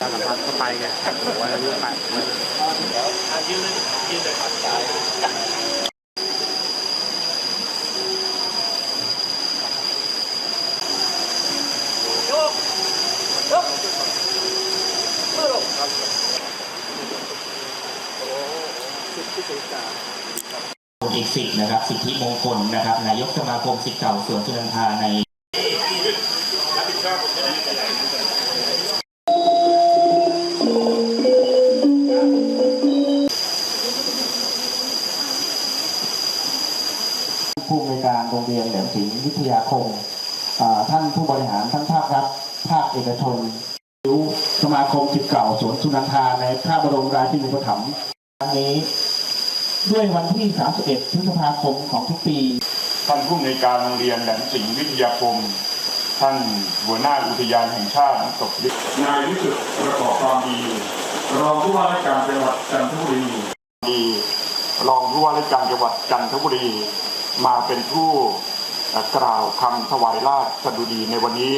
การสัมพันธ์เข้าไปไงโอ้โหอะไรเยอะไป อีกสิทธิ์นะครับ สิทธิมงคลนะครับนายกสมาคมสิทธิ์เก่าสวนสุนันทาในผู้อำนวยการโรงเรียนแหลมสิงห์วิทยาคม ท่านผู้บริหารทั้งภาครัฐภาคเอกชนสมาคมจิตเก่าสวนสุนันทาในพระบรมราชินูปถัมภ์ครั้งนี้ ด้วยวันที่ 31 พฤษภาคมของทุกปี ท่านผู้อำนการโรงเรียนแหลมสิงห์วิทยาคม ท่านหัวหน้าอุทยานแห่งชาติน้ำตกลินายวิสุทธิ์ประกอบความดี รองผู้ว่าราชการจังหวัดจันทบุรีดีรองผู้ว่าราชการจังหวัดจันทบุรี มาเป็นผู้กล่าวคำถวายราชสดุดีในวันนี้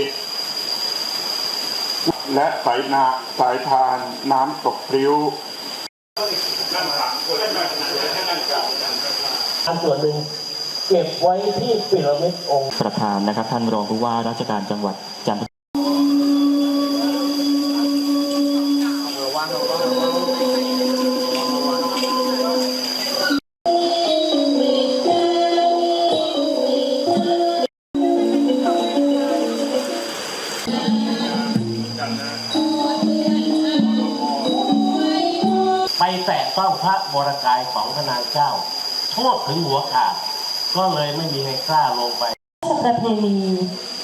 และสายนาสายทานน้ำตกพริ้ว อันส่วนหนึ่งเก็บไว้ที่พีระมิดองค์ประธานนะครับ ท่านรองผู้ว่าราชการจังหวัดจันท ไปแตะต้องพระวรกายของพระนางเจ้า โทษถึงหัวขาด ก็เลยไม่มีใครกล้าลงไปประเพณี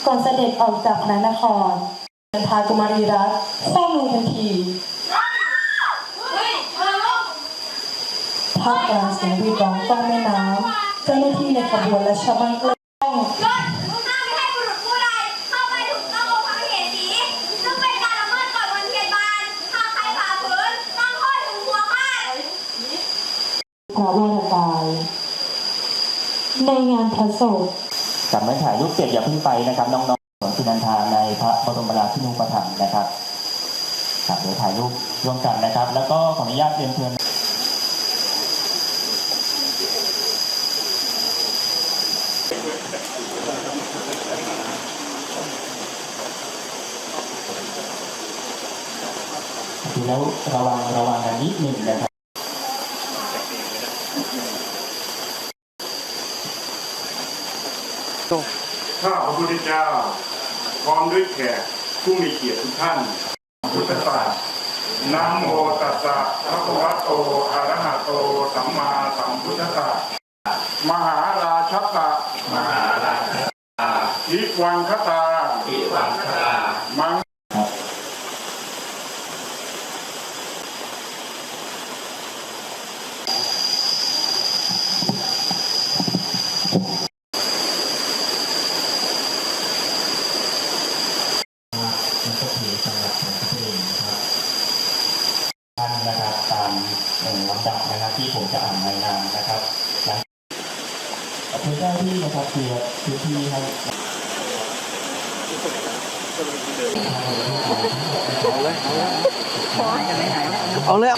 ก่อนเสด็จออกจากพระนครเดินพากุมารีรัตน์คว้างลงทันทีท่ามกลางเสียงวีดร้องฟ้าแม่น้ำเจ้าหน้าที่ในขบวนและชาวบ้านก็ต้อง ยศมึงห้ามไม่ให้บุรุษผู้ใดเข้าไปถูกต้ององค์พระมเหสีซึ่งเป็นการละเมิดกฎวันเทียนบานหากใครฝ่าฝืนต้องโทษถึงหัวขาด พระวรกาย ในงานพระศพกลับมาถ่ายรูปเสร็จอย่าเพิ่งไปนะครับ น้องๆสวนสุนันทาในพระบรมราชินูปถัมภ์นะครับครับเดี๋ยวถ่ายรูปร่วมกันนะครับ แล้วก็ขออนุญาตเรียนเชิญดูแล้วระวังระวังกันนิดหนึ่งนะครับ ข้าพระพุท ธเจ้า พร้อมด้วยแขกผู้มีเกียรติทุกท่าน พุทธศาสนะโมตัสสะภะคะวะโตอะระหะโต สัมมาสัมพุทธัสสะมหาราชตะมหาราชตะทิวังคตาทิวังคตา มัง มัน ก็ถือจังหวัดจันทบุรีนะครับท่านนะครับตามลำดับนะครับที่ผมจะอ่านรายงานนะครับหลังขอบคุณเจ้าที่นะครับเคลียร์พื้นที่ให้เอาเลย